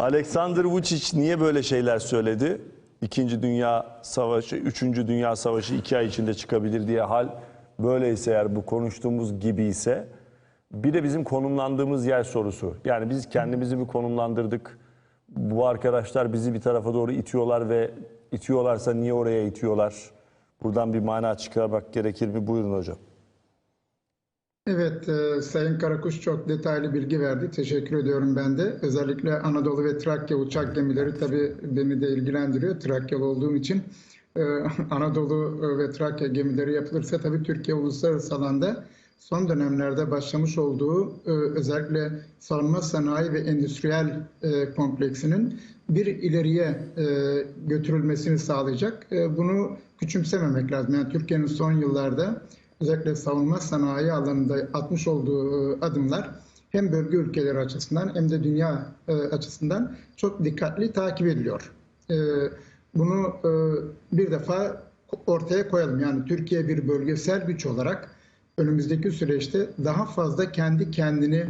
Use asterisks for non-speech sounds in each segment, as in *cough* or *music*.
Alexander Vučić niye böyle şeyler söyledi? İkinci Dünya Savaşı, Üçüncü Dünya Savaşı iki ay içinde çıkabilir diye hal böyleyse eğer bu konuştuğumuz gibi ise bir de bizim konumlandığımız yer sorusu. Yani biz kendimizi mi konumlandırdık? Bu arkadaşlar bizi bir tarafa doğru itiyorlar ve itiyorlarsa niye oraya itiyorlar? Buradan bir mana çıkarmak gerekir mi? Buyurun hocam. Evet, e, Sayın Karakuş çok detaylı bilgi verdi. Teşekkür ediyorum ben de. Özellikle Anadolu ve Trakya uçak gemileri tabii beni de ilgilendiriyor. Trakyalı olduğum için e, *laughs* Anadolu ve Trakya gemileri yapılırsa tabii Türkiye uluslararası alanda son dönemlerde başlamış olduğu e, özellikle savunma sanayi ve endüstriyel e, kompleksinin bir ileriye e, götürülmesini sağlayacak. E, bunu küçümsememek lazım. Yani Türkiye'nin son yıllarda özellikle savunma sanayi alanında atmış olduğu e, adımlar hem bölge ülkeleri açısından hem de dünya e, açısından çok dikkatli takip ediliyor. E, Bunu bir defa ortaya koyalım. Yani Türkiye bir bölgesel güç olarak önümüzdeki süreçte daha fazla kendi kendini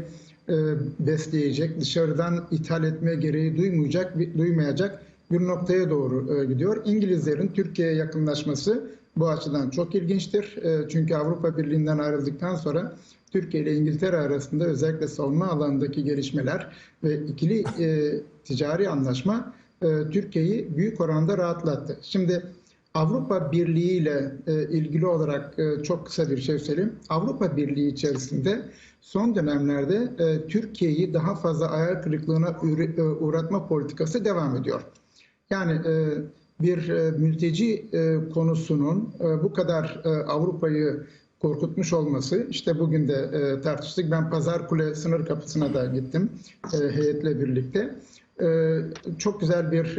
besleyecek, dışarıdan ithal etme gereği duymayacak, duymayacak bir noktaya doğru gidiyor. İngilizlerin Türkiye'ye yakınlaşması bu açıdan çok ilginçtir. E, Çünkü Avrupa Birliği'nden ayrıldıktan sonra Türkiye ile İngiltere arasında özellikle savunma alanındaki gelişmeler ve ikili e, ticari anlaşma e, Türkiye'yi büyük oranda rahatlattı. Şimdi Avrupa Birliği ile e, ilgili olarak çok kısa bir şey söyleyeyim. Avrupa Birliği içerisinde son dönemlerde Türkiye'yi daha fazla ayar kırıklığına uğra- uğratma politikası devam ediyor. Yani e, bir e, mülteci e, konusunun e, bu kadar Avrupa'yı korkutmuş olması işte bugün de tartıştık. Ben Pazarkule sınır kapısına da gittim heyetle birlikte. Çok güzel bir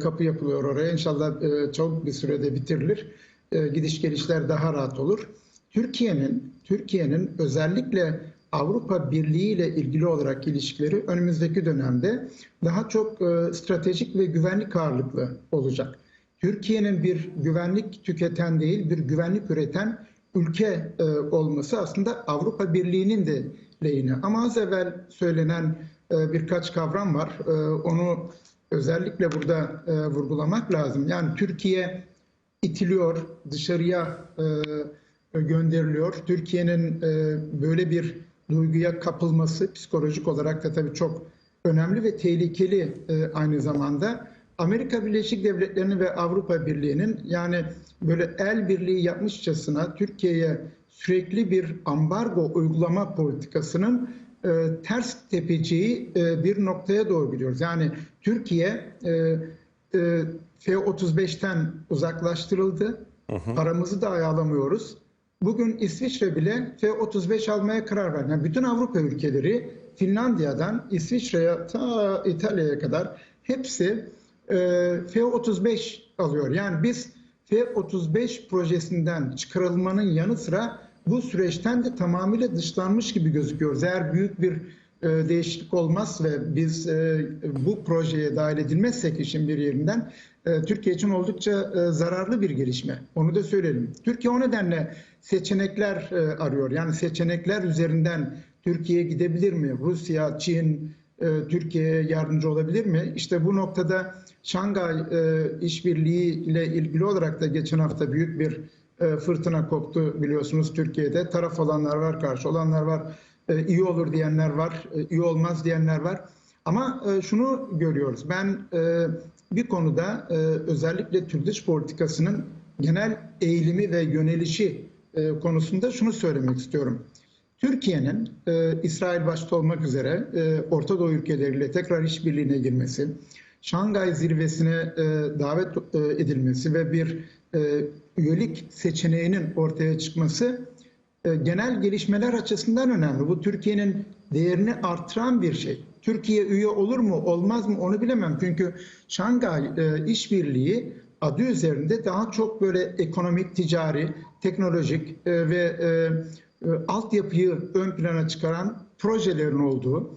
kapı yapılıyor oraya. İnşallah çabuk bir sürede bitirilir. Gidiş gelişler daha rahat olur. Türkiye'nin Türkiye'nin özellikle Avrupa Birliği ile ilgili olarak ilişkileri önümüzdeki dönemde daha çok e, stratejik ve güvenlik ağırlıklı olacak. Türkiye'nin bir güvenlik tüketen değil, bir güvenlik üreten ülke e, olması aslında Avrupa Birliği'nin de lehine. Ama az evvel söylenen e, birkaç kavram var. Onu özellikle burada vurgulamak lazım. Yani Türkiye itiliyor, dışarıya gönderiliyor. Türkiye'nin böyle bir duyguya kapılması psikolojik olarak da tabii çok önemli ve tehlikeli e, aynı zamanda. Amerika Birleşik Devletleri'nin ve Avrupa Birliği'nin yani böyle el birliği yapmışçasına Türkiye'ye sürekli bir ambargo uygulama politikasının e, ters tepeceği e, bir noktaya doğru gidiyoruz. Yani Türkiye e, e, F-35'ten uzaklaştırıldı. Paramızı da ayarlamıyoruz. Bugün İsviçre bile F-35 almaya karar verdi. Yani bütün Avrupa ülkeleri Finlandiya'dan İsviçre'ye ta İtalya'ya kadar hepsi e, F-35 alıyor. Yani biz F-35 projesinden çıkarılmanın yanı sıra bu süreçten de tamamıyla dışlanmış gibi gözüküyoruz. Eğer büyük bir değişiklik olmaz ve biz e, bu projeye dahil edilmezsek işin bir yerinden e, Türkiye için oldukça e, zararlı bir gelişme. Onu da söyleyelim. Türkiye o nedenle seçenekler e, arıyor. Yani seçenekler üzerinden Türkiye gidebilir mi? Rusya, Çin, e, Türkiye'ye yardımcı olabilir mi? İşte bu noktada Şangay e, işbirliği ile ilgili olarak da geçen hafta büyük bir e, fırtına koptu biliyorsunuz Türkiye'de. Taraf olanlar var, karşı olanlar var. E, iyi olur diyenler var, e, iyi olmaz diyenler var. Ama e, şunu görüyoruz. Ben bir konuda özellikle Türk dış politikasının genel eğilimi ve yönelişi konusunda şunu söylemek istiyorum. Türkiye'nin İsrail başta olmak üzere Orta Doğu ülkeleriyle tekrar işbirliğine girmesi, Şangay zirvesine davet edilmesi ve bir üyelik seçeneğinin ortaya çıkması genel gelişmeler açısından önemli. Bu Türkiye'nin değerini artıran bir şey. Türkiye üye olur mu olmaz mı onu bilemem. Çünkü Şangay e, işbirliği adı üzerinde daha çok böyle ekonomik, ticari, teknolojik e, ve e, e, altyapıyı ön plana çıkaran projelerin olduğu,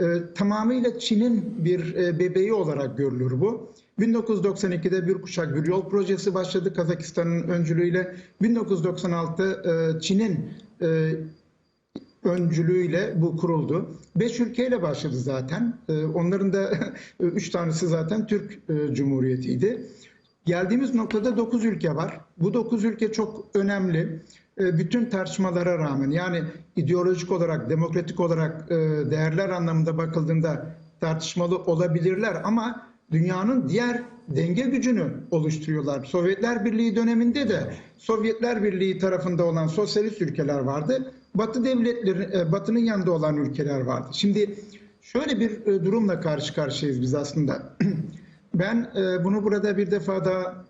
e, tamamıyla Çin'in bir e, bebeği olarak görülür bu. 1992'de bir kuşak bir yol projesi başladı Kazakistan'ın öncülüğüyle. 1996 e, Çin'in e, öncülüğüyle bu kuruldu. Beş ülkeyle başladı zaten. Ee, Onların da *laughs* üç tanesi zaten Türk e, Cumhuriyeti'ydi. Geldiğimiz noktada 9 ülke var. Bu 9 ülke çok önemli. E, Bütün tartışmalara rağmen yani ideolojik olarak, demokratik olarak e, değerler anlamında bakıldığında tartışmalı olabilirler ama dünyanın diğer denge gücünü oluşturuyorlar. Sovyetler Birliği döneminde de Sovyetler Birliği tarafında olan sosyalist ülkeler vardı. Batı devletleri, e, Batı'nın yanında olan ülkeler vardı. Şimdi şöyle bir e, durumla karşı karşıyayız biz aslında. *clears throat* Ben e, bunu burada bir defa daha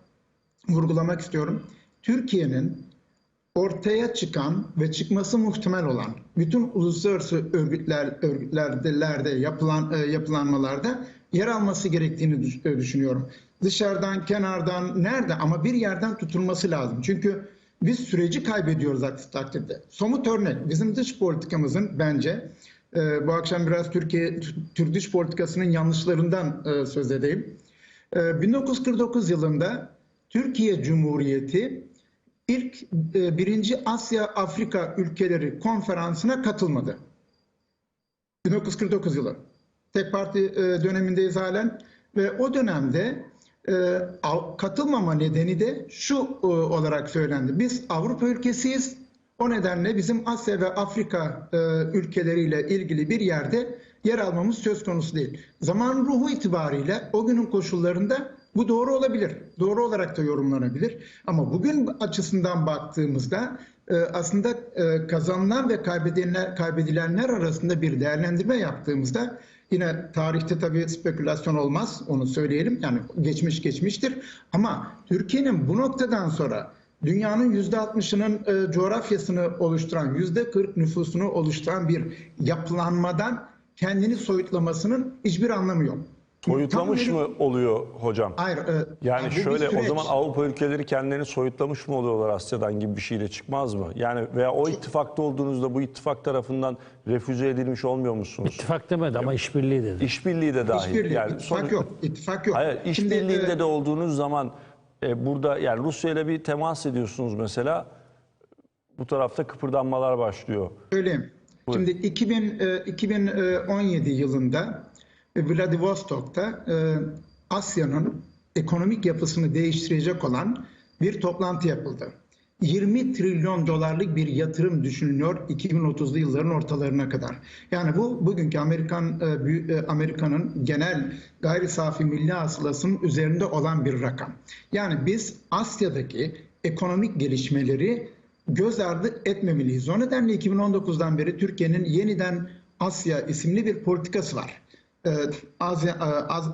vurgulamak istiyorum. Türkiye'nin ortaya çıkan ve çıkması muhtemel olan bütün uluslararası örgütler örgütlerde yapılan e, yapılanmalarda yer alması gerektiğini e, düşünüyorum. Dışarıdan, kenardan, nerede ama bir yerden tutulması lazım. Çünkü biz süreci kaybediyoruz aksi takdirde. Somut örnek bizim dış politikamızın bence e, bu akşam biraz Türkiye Türk dış politikasının yanlışlarından söz edeyim. E, 1949 yılında Türkiye Cumhuriyeti ilk e, birinci Asya Afrika ülkeleri konferansına katılmadı. 1949 yılı. Tek parti e, dönemindeyiz halen ve o dönemde e, katılmama nedeni de şu e, olarak söylendi. Biz Avrupa ülkesiyiz. O nedenle bizim Asya ve Afrika ülkeleriyle ilgili bir yerde yer almamız söz konusu değil. Zaman ruhu itibariyle o günün koşullarında bu doğru olabilir. Doğru olarak da yorumlanabilir. Ama bugün açısından baktığımızda e, aslında e, kazanılan ve kaybedilenler, kaybedilenler arasında bir değerlendirme yaptığımızda yine tarihte tabii spekülasyon olmaz onu söyleyelim. Yani geçmiş geçmiştir. Ama Türkiye'nin bu noktadan sonra dünyanın %60'ının e, coğrafyasını oluşturan, %40 nüfusunu oluşturan bir yapılanmadan kendini soyutlamasının hiçbir anlamı yok. Soyutlamış mı oluyor hocam? Hayır. e, Yani bu bir şöyle o süreç. zaman Avrupa ülkeleri kendilerini soyutlamış mı oluyorlar Asya'dan gibi bir şeyle çıkmaz mı? Yani veya o ittifakta olduğunuzda bu ittifak tarafından refüze edilmiş olmuyor musunuz? İttifak demedi ama işbirliği dedi. İşbirliği de dahil. İşbirliği, yani ittifak sonuç- yok. İttifak yok. Hayır, Şimdi, işbirliğinde e, de olduğunuz zaman e, burada yani Rusya ile bir temas ediyorsunuz mesela. Bu tarafta kıpırdanmalar başlıyor. Söyleyeyim. Şimdi 2000, e, 2017 yılında e, Vladivostok'ta e, Asya'nın ekonomik yapısını değiştirecek olan bir toplantı yapıldı. 20 trilyon dolarlık bir yatırım düşünülüyor 2030'lu yılların ortalarına kadar. Yani bu bugünkü Amerikan e, e, Amerika'nın genel gayri safi milli hasılasının üzerinde olan bir rakam. Yani biz Asya'daki ekonomik gelişmeleri göz ardı etmemeliyiz. O nedenle 2019'dan beri Türkiye'nin yeniden Asya isimli bir politikası var. Ee, e,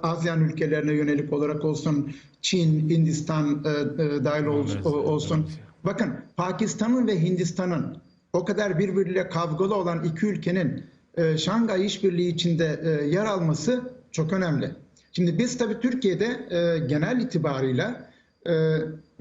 ASEAN ülkelerine yönelik olarak olsun, Çin, Hindistan e, e, dahil o- olsun. Bakın Pakistan'ın ve Hindistan'ın o kadar birbiriyle kavgalı olan iki ülkenin e, Şangay İşbirliği içinde e, yer alması çok önemli. Şimdi biz tabii Türkiye'de e, genel itibarıyla e,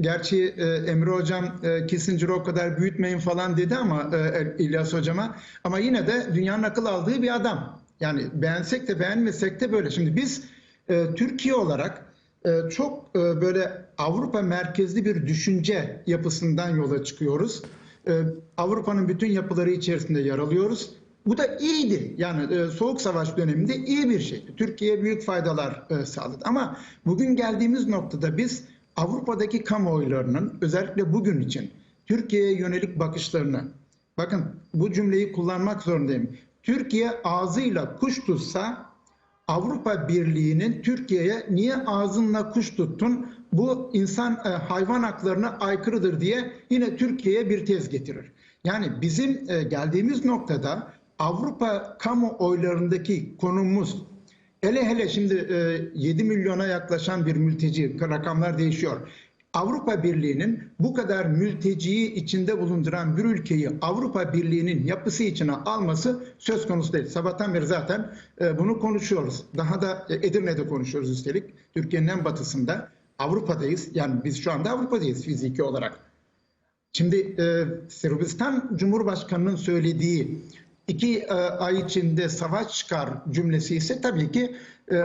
gerçi e, Emre Hocam e, Kissinger'ı o kadar büyütmeyin falan dedi ama e, İlyas Hocama ama yine de dünyanın akıl aldığı bir adam. Yani beğensek de beğenmesek de böyle. Şimdi biz e, Türkiye olarak e, çok e, böyle Avrupa merkezli bir düşünce yapısından yola çıkıyoruz. E, Avrupa'nın bütün yapıları içerisinde yer alıyoruz. Bu da iyiydi. Yani e, Soğuk Savaş döneminde iyi bir şeydi. Türkiye'ye büyük faydalar e, sağladı. Ama bugün geldiğimiz noktada biz Avrupa'daki kamuoylarının özellikle bugün için Türkiye'ye yönelik bakışlarını bakın bu cümleyi kullanmak zorundayım. Türkiye ağzıyla kuş tutsa Avrupa Birliği'nin Türkiye'ye niye ağzınla kuş tuttun bu insan e, hayvan haklarına aykırıdır diye yine Türkiye'ye bir tez getirir. Yani bizim e, geldiğimiz noktada Avrupa kamuoylarındaki konumuz hele hele şimdi e, 7 milyona yaklaşan bir mülteci rakamlar değişiyor. Avrupa Birliği'nin bu kadar mülteciyi içinde bulunduran bir ülkeyi Avrupa Birliği'nin yapısı içine alması söz konusu değil. Sabahtan beri zaten e, bunu konuşuyoruz. Daha da e, Edirne'de konuşuyoruz üstelik. Türkiye'nin en batısında. Avrupa'dayız. Yani biz şu anda Avrupa'dayız fiziki olarak. Şimdi e, Sırbistan Cumhurbaşkanı'nın söylediği iki e, ay içinde savaş çıkar cümlesi ise tabii ki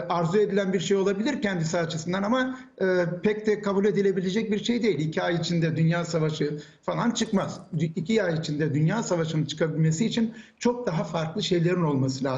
arzu edilen bir şey olabilir kendisi açısından ama e, pek de kabul edilebilecek bir şey değil. İki ay içinde dünya savaşı falan çıkmaz. İki ay içinde dünya savaşının çıkabilmesi için çok daha farklı şeylerin olması lazım.